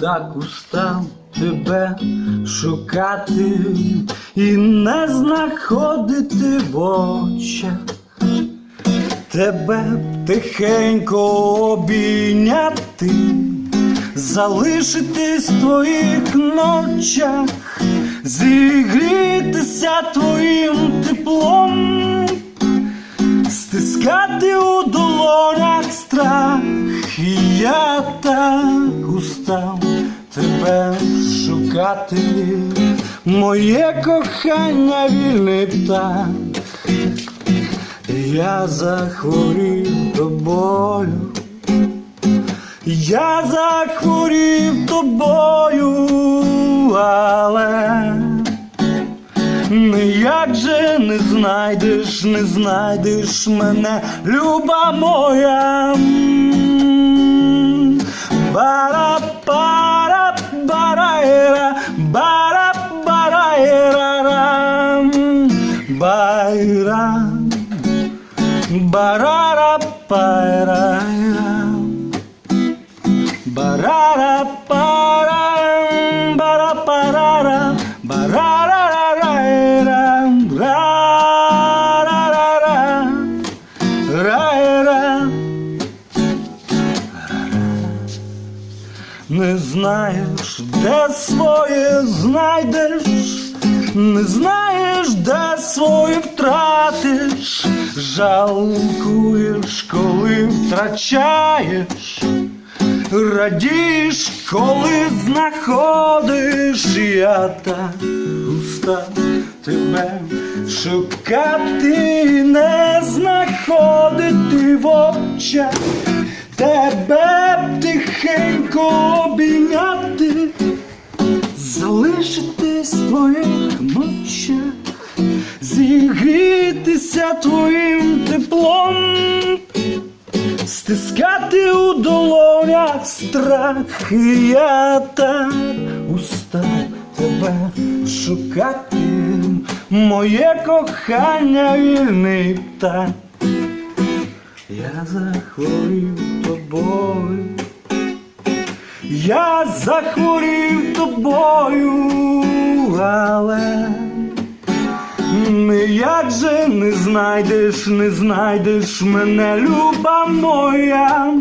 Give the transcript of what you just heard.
так устав тебе шукати і не знаходити в очах. Тебе тихенько обійняти, залишитись в твоїх ночах, зігрітися твоїм теплом, стискати у долонях страх, і я так устав тебе шукати, моє кохання вільний птах. Я захворів тобою, я захворів тобою, знайдеш, не знайдеш мене, люба моя. Бара пара бараєра, бара бараєра рам, байрам. Барара пайрайра Барара Не знаєш, де своє знайдеш, не знаєш, де своє втратиш, жалкуєш, коли втрачаєш, радієш, коли знаходиш, я так устав тебе шукати, не знаходити в очах. Тебе тихенько твоїх зігрітися твоїм теплом, стискати у долонях страх, і я так устав тебе шукати, моє кохання вільний птах. Я захворів тобою, я захворів тобою, але ніяк же не знайдеш, не знайдеш мене, люба моя.